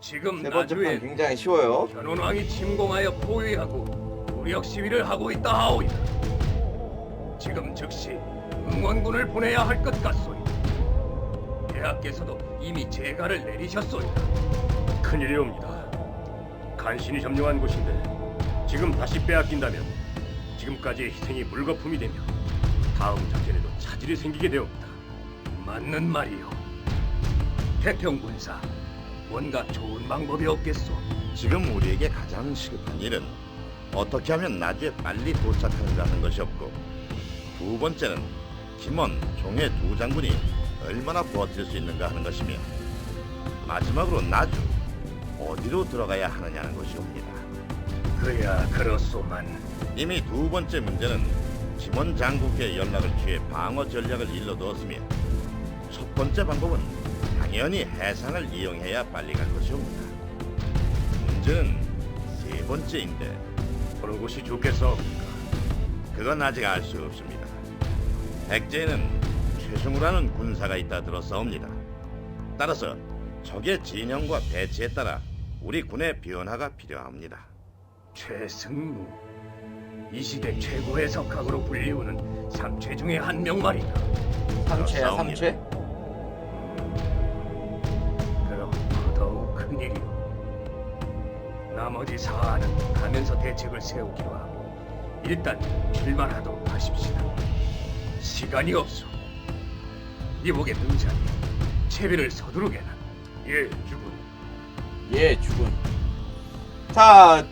지금 세 번째 판 나주에 굉장히 쉬워요. 현원왕이 침공하여 포위하고 무력 시위를 하고 있다 하오이다. 지금 즉시 응원군을 보내야 할 것 같소이다. 대학께서도 이미 재가를 내리셨소이다. 큰일이 옵니다. 간신히 점령한 곳인데 지금 다시 빼앗긴다면 지금까지의 희생이 물거품이 되며 다음 작전에도 차질이 생기게 되옵니다. 맞는 말이요. 태평군사, 뭔가 좋은 방법이 없겠소. 지금 우리에게 가장 시급한 일은 어떻게 하면 나주에 빨리 도착하는가 하는 것이었고 두 번째는 김원, 종의 두 장군이 얼마나 버틸 수 있는가 하는 것이며 마지막으로 나주 어디로 들어가야 하느냐는 것이옵니다. 그야 그렇소만 이미 두 번째 문제는 김원 장국의 연락을 취해 방어 전략을 일러두었으며 첫 번째 방법은 당연히 해상을 이용해야 빨리 갈 것이 옵니다. 문제는 세 번째인데 어느 곳이 좋겠사옵니까? 그건 아직 알 수 없습니다. 백제에는 최승우라는 군사가 있다 들었사옵니다. 따라서 적의 진영과 배치에 따라 우리 군의 변화가 필요합니다. 최승무. 이 시대 최고의 석학으로 불리우는 삼최 중에 한명 말이다. 삼최야 싸웁니다. 삼최. 나머지 사안은 가면서 대책을 세우기로 하고 일단 출발하도록 하십시다. 시간이 없소. 이복의 등장이 채비를 서두르게나. 예, 주군. 예 죽은. 자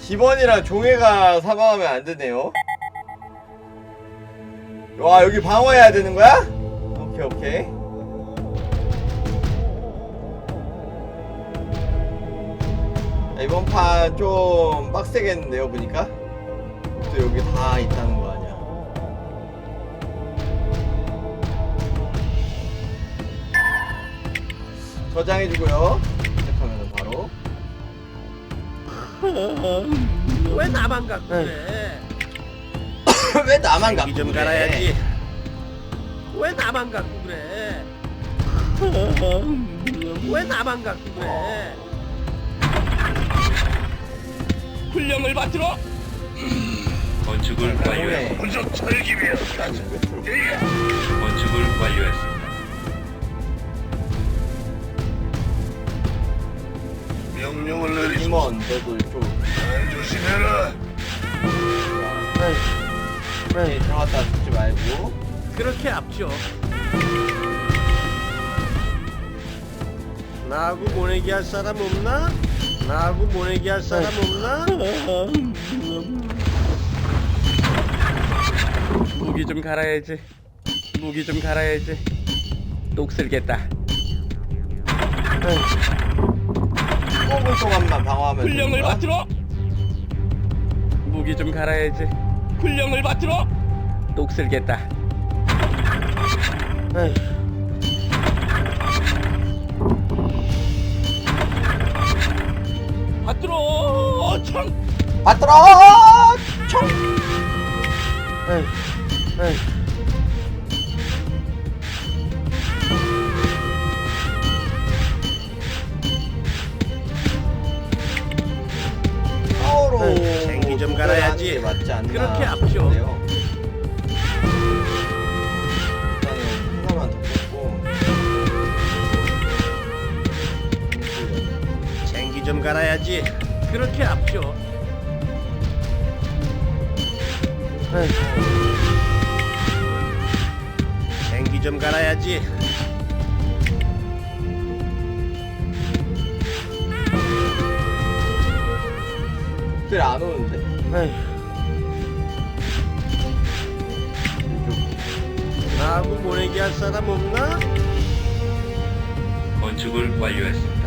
김원이랑 종혜가 사망하면 안 되네요. 와 여기 방어해야 되는 거야? 오케이 오케이. 이번 판 좀 빡세겠는데요 보니까 또 여기 다 있다는 거 아니야? 저장해주고요. 시작하면 바로. 왜 나만 갖고 그래? 왜 나만 갖고 좀 그래? 갈아야지. 왜 나만 갖고 그래? 왜 나만 갖고 그래? 훈령을 받들어. 건축을 완료해 오네. 분석 철기 위해 건축을 완료했습니다. 명령을 내리소. 임원 너도 좀 잘 조심해라. 네, 들어갔다 죽지 말고 그렇게 앞죠. 나하고 보내기 할 사람 없나? 나하고 보내기 할 사람 없나? 무기 좀 갈아야지. 무기 좀 갈아야지. 녹슬겠다. 15분 동안만 방어하면 되는 거야? 받들어. 무기 좀 갈아야지. 훈령을 받들어. 녹슬겠다. 받들 받 들 안 오는데 나하고 보내기 할 사람 없나? 건축을 완료했습니다.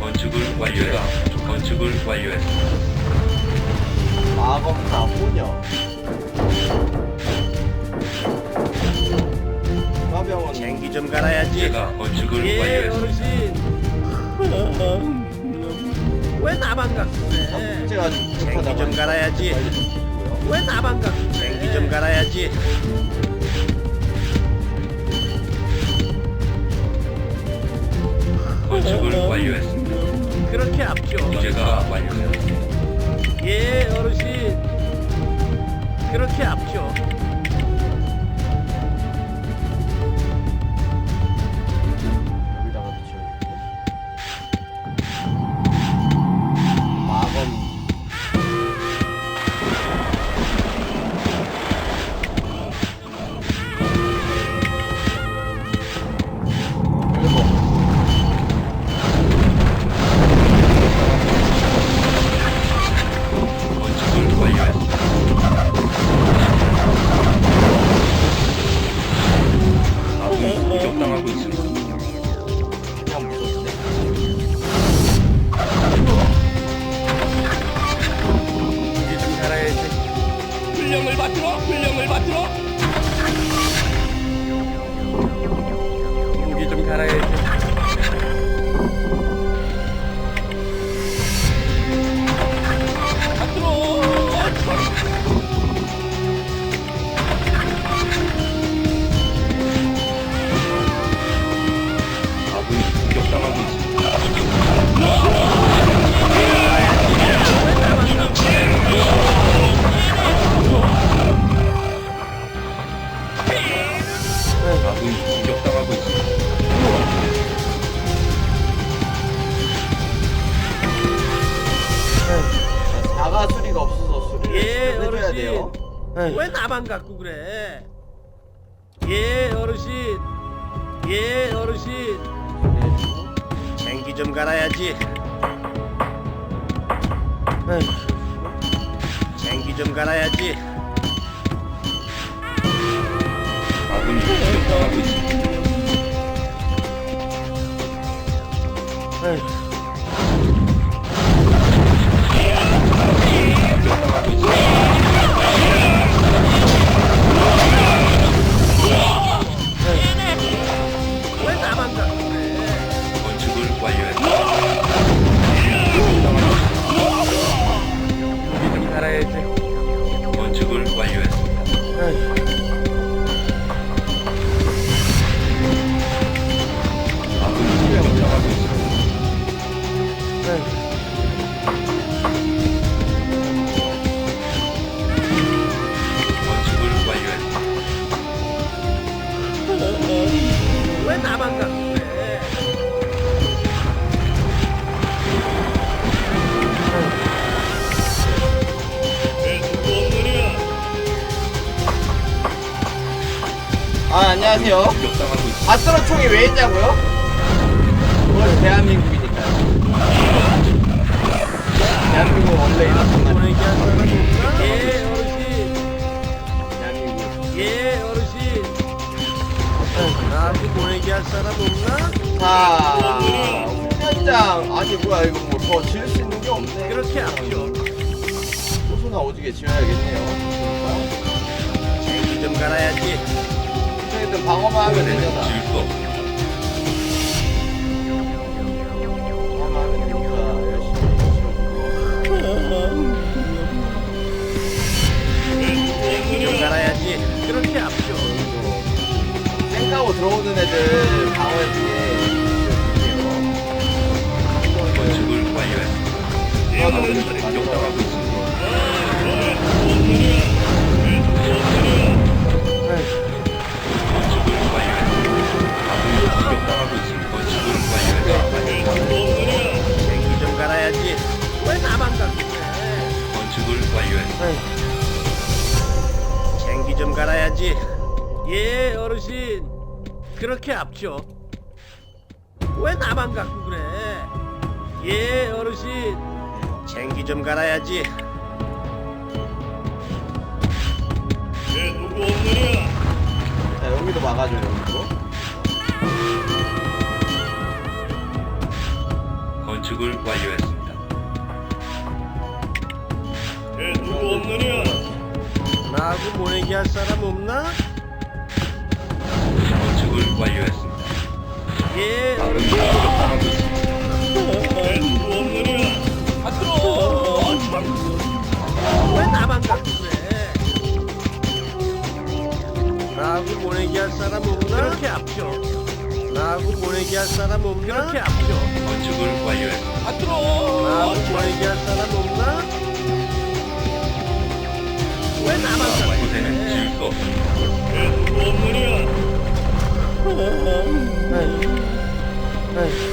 건축을 완료했습니다. 건축을 완료했습니다. 마검사 호녀 생기 좀 갈아야지. 제가 건축을 예, 완료했습니다. 어르신. 왜 나만 갖고 그래? 제가 좀 쟁기 좀 갈아야지. 왜 나만 갖고 그래? 쟁기 좀 갈아야지. 건축을 완료했습니다. 그렇게 앞죠. 제가 완료되었습니다. 예, 어르신. 그렇게 앞죠. 훈 예, 어르신. 예, 어르신. 쟁기 좀 갈아야지. 쟁기 좀 갈아야지. 아군이 공격당 완 아 안녕하세요. 아스트로 총이 왜 있냐고요? 그건 대한민국이니까요. 대한민국 원래 이렇단 말이에요. 보내기 한 사람 없나? 예, 어르신. 대한민국. 예, 어르신. 나하고 보내기 할 사람 없나? 자, 훈련장 아니 뭐야 이거 뭐 더 지을 수 있는 게 없네. 그렇게 앞죠. 소소나 오지게 지어야겠네요. 좀 갈아야지. 방어만 하면 되잖아. 방어만 하면 되니까 열심히. 그렇게 앞죠. 생각하고 들어오는 애들 방어해주게 지어줄게요. 건축을 완료했습니다. 아군이 공격당하고 있습니다. 완료했습니다. 쟁기 좀 갈아야지. 예, 어르신. 그렇게 앞죠. 왜 나만 갖고 그래? 예, 어르신. 쟁기 좀 갈아야지. 자, 여기도 막아줘, 여기도. 건축을 완료했습니다. 나하고 보내기 할 사람 없나? 건축을 완료했습니다. 예, 아군이 어르신. 공격당하고 있습니다. 왜 나만 갖고 그래? 나하고 보내기 할 사람 없나? 그렇게 앞죠. 나하고 보내기 할 사람 없나? 그렇게 앞죠. 건축을 완료했습니다. 나하고 보내기 할 사람 없나? 자,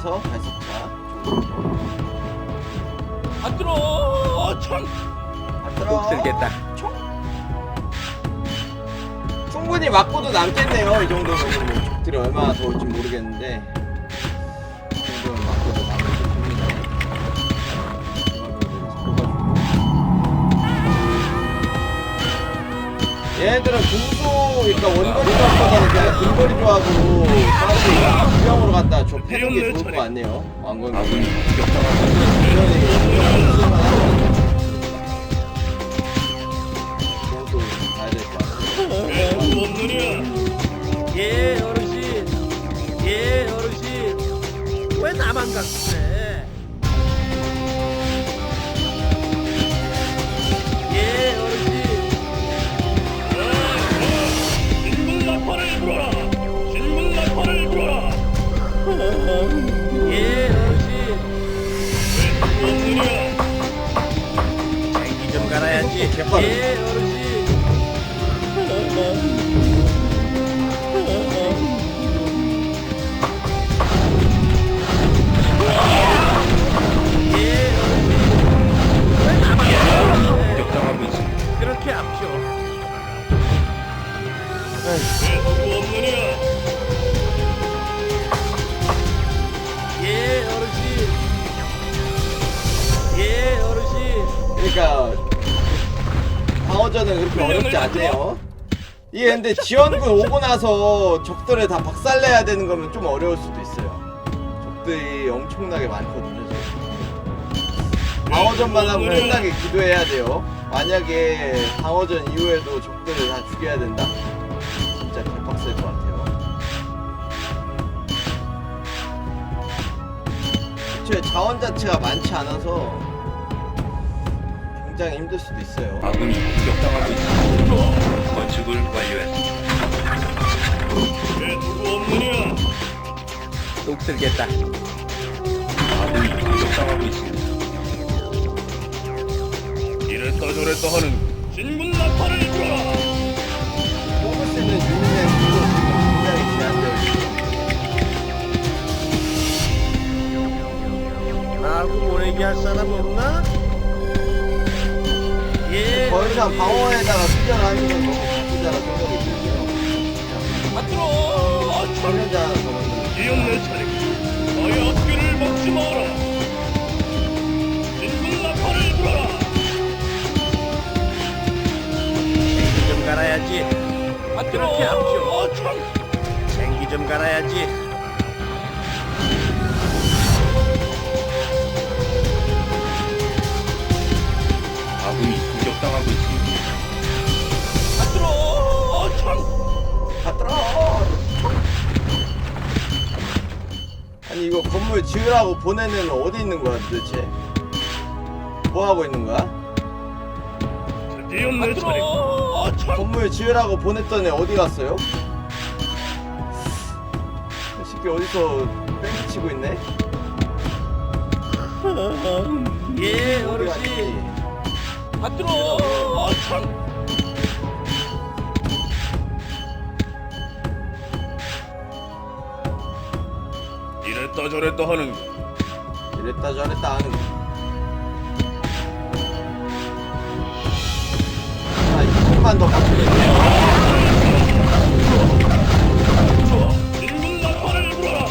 내려가서 발석차. 안 들어. 참. 안 들어. 녹슬겠다. 충분히 맞고도 남겠네요. 이 정도면 뭐 적들이 얼마나 더 올지 모르겠는데. 얘네들은 궁수, 그러니까 원거리 그냥 근거리 조합으로 싸우고 구경으로 갔다 저 패는 게 좋을 것 같네요. 왕건 아군이. 예 어르신 예 어르신 왜 나만 갖고 개빠르. 예 어르신 예 어르신 왜 나만 그래 공격당하고 있습니다. 그렇게 앞죠 예 방어전은 그렇게 어렵지 않네요. 이게 근데 지원군 오고 나서 적들을 다 박살내야 되는 거면 좀 어려울 수도 있어요. 적들이 엄청나게 많거든요. 방어전만 하면 끝나게 기도해야 돼요. 만약에 방어전 이후에도 적들을 다 죽여야 된다? 진짜 개빡셀 것 같아요. 애초에 자원 자체가 많지 않아서 굉장히 힘들 수도 있어요. 아군이 공격당하고 있습니다. 건축을 완료했습니다. 녹슬겠다. 아군이 공격당하고 있습니다. 뽑을 수 있는 유닛의 수도 굉장히 제한되어 있어요. 나하고 보내기 할 사람 없나? 예더 이상 방어에다가 투자하는 건 너무 바쁘다라 생각이 들고요. 안 들어. 청년자 하나 더 만들어. 생기 좀 갈아야지 안 그렇게 앞죠 참. 생기 좀 갈아야지 가들어. 아니 이거 건물 지으라고 보내는 어디 있는 거야 도대체? 뭐 하고 있는 거야? 참. 건물 지으라고 보냈더니 어디 갔어요? 이 새끼 어디서 뺑기 치고 있네? 예 어디 어르신 갔지? 안 이랬다 저랬다 하는 이랬다 저랬다 하는 거. 아, 2분만 더 버티면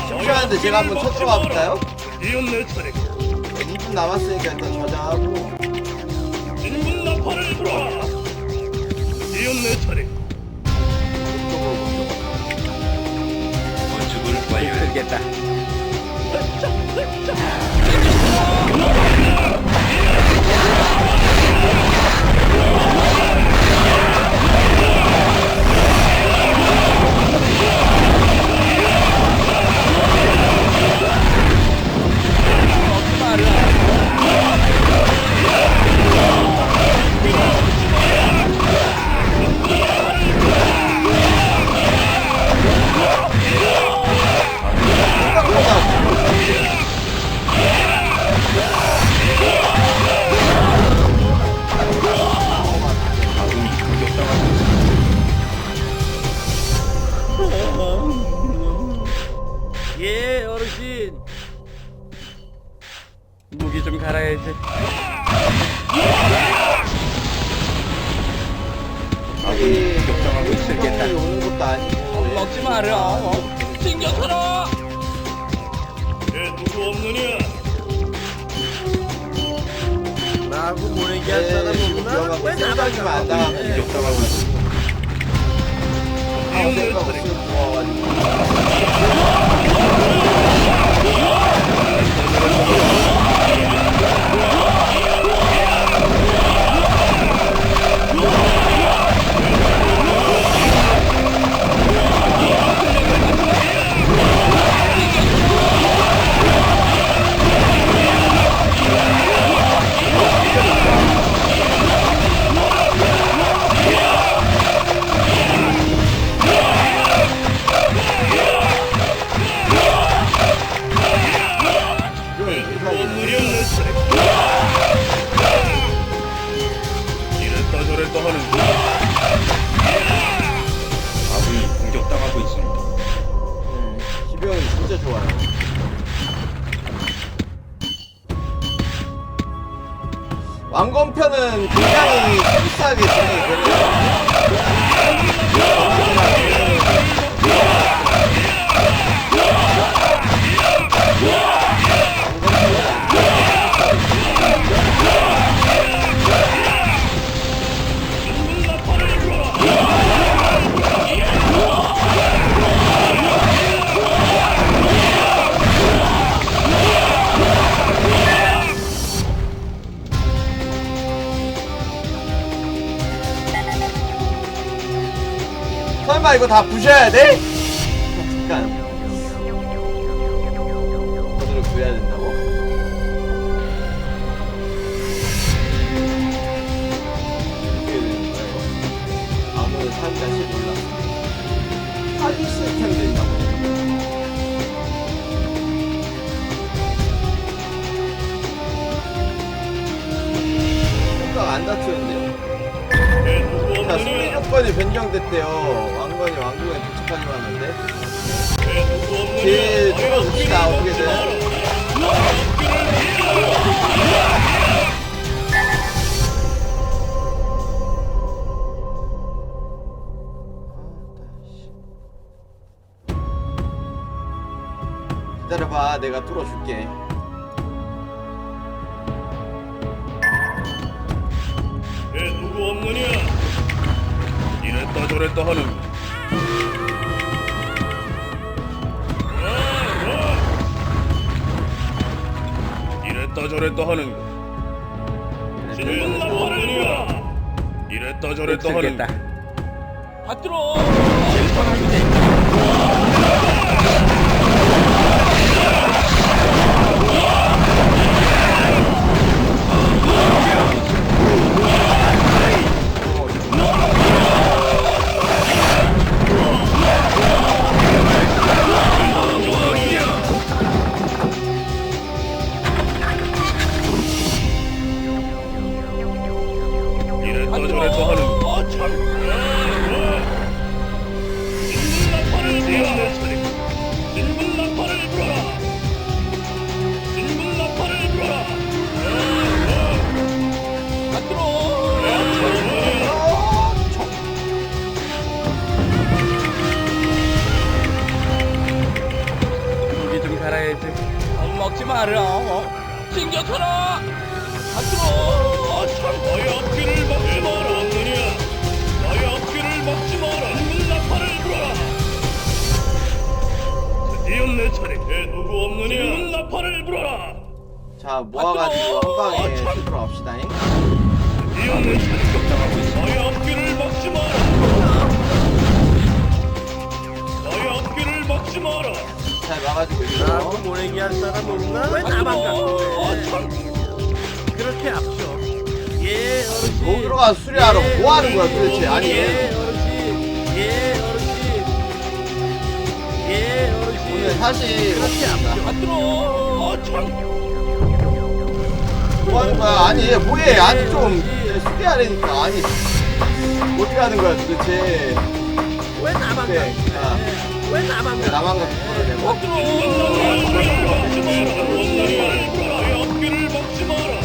잠시만요, 제가 한번 쳐 들어가 볼까요? 이건 내 차례 2분 남았으니까 일단 저장하고. 인군 나팔을 불어 이건 내 차례. 건축을 완료했습니다. 쓸겠다. Yeah. 무기 좀 갈아야지. 여기 공격당하고 있을겠다. 사람이 오는 것도 아니고. 네. 먹지 마라. 신경들어. 에 누구 없느냐 나하고 보내기 할 네, 사람 없나? 왜 생각이면 안 가고 공격당하고 있습니다. 아무 생각 좋아가지고. 설마 이거 다 부셔야 돼? 잠깐. 코드를 구해야 된다고? 어떻게 되는 거야 이거? 아무는 사기 다시 몰라. 사기 시스템 된다고. 생각 안 다투는데요? 에 누구 자, 승리 조건이 변경됐대요. 왕건이 왕궁에 도착하기로 하는데. 에 누구 없느냐 제 뚫어봅시다, 어떻게든. 기다려봐, 내가 뚫어줄게. 에 누구 없느냐 이랬다 저랬다 하는 이랬다 저랬다 하는 진짜 없느냐 이랬다 저랬다 하는 쓸겠다. 받들어. 자 모아가지고 한 방에 너의 앞길을 막지 마라 너의 앞길을 막지 마라 잘 막아주고 나하고 있어 보내기 할 사람 없나? 왜 나만 갖고? 그렇게 앞서. 예, 어르신. 뭐 들어가 수리하러 뭐 하는 거야 도대체 아니 예, 어르신. 예, 어르신. 예, 어르신. 오늘 사실 그렇게 앞서. 받들어. 뭐 하는 거야 아니 뭐해 아니 좀 수리하라니까 아니 어떻게 하는 거야 도대체 왜 나만 네, 갖고 그래? 아. 왜 나만 갖고 나만 갖고 그러냐고 너의 앞길을 막지 마라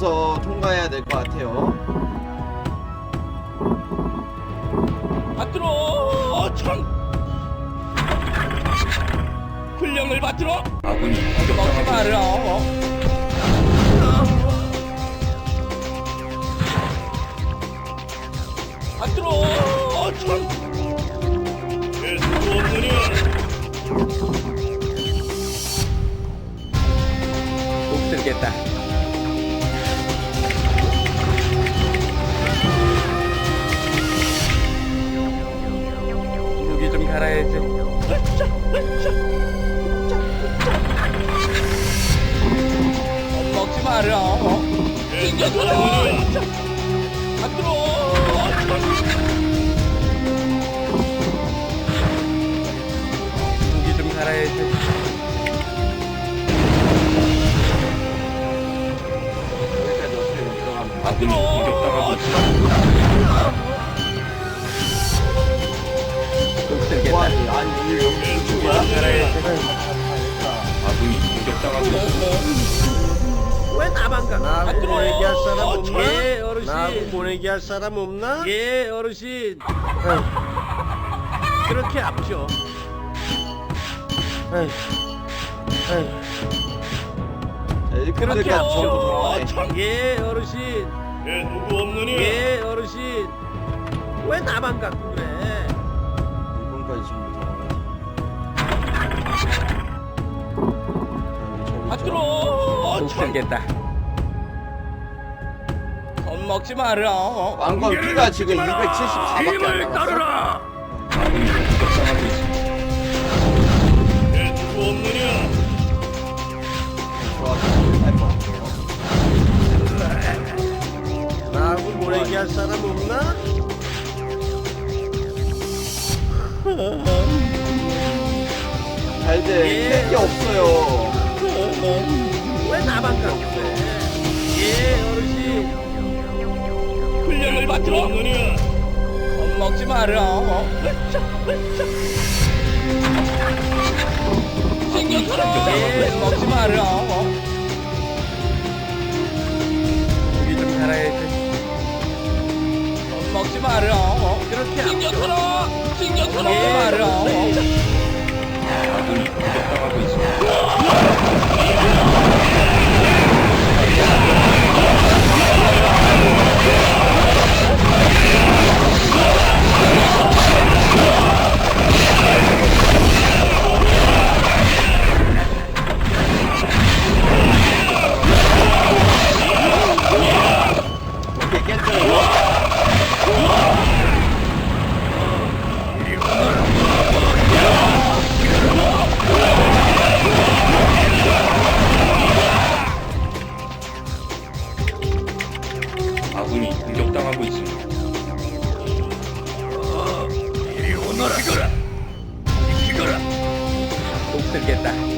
조심하면서 통과해야 될 것 같아요 받들어. 훈련을 받들어. 아군이 먹지 공격당하고. 받들어. 왜 누구 없느냐 못 들겠다. 갈아야지. 먹지 마라. 챙겨줘라. 받들어. 나하고 보내기 할 사람 없나? 예, 어르신. 그렇게 이렇게 그렇게 전부 앞죠. 돌아가네 예, 어르신. 왜 누구 없느냐 예, 어르신. 왜 나만 갖고 그래? 일본까지 전부 돌아가네 자 여기 저기 받들어. 못 들겠다. 겁먹지 마라. 왕건 피가 지금 274밖에 안 힘을 남았어 따르라 아군이 공격당하고 있습니다. 왜 누구 없느냐 좋았어 할것 같아요 나하고 보내기 할 사람 없나? 자 이제 할게 없어요. 왜 나만 그러는데? 예. 훈련을 받들어. 겁먹지 마라. 신경 써라. 예, 먹지 마라. 고기 좀 갈아야지. 겁먹지 마라. 그렇게 신경 써라. 신경 써라. 먹지 마라. 아군이 공격당하고 있습니다. Oh!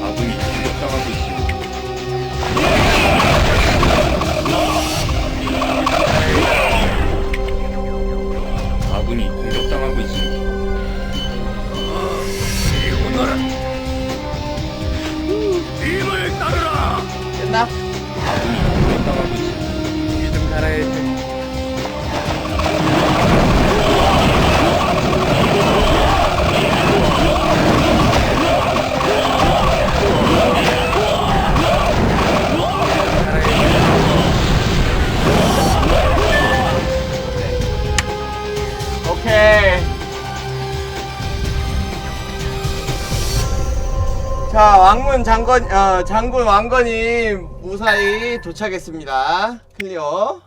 아군이 공격당하고 있습니다. 아군이 공격당하고 있습니다. 이리 오너라. 힘을 따르라. 끝나? 아군이 공격당하고 있습니다. 고기 좀 갈아 자, 왕문 장건, 어, 장군 왕건이 무사히 도착했습니다. 클리어.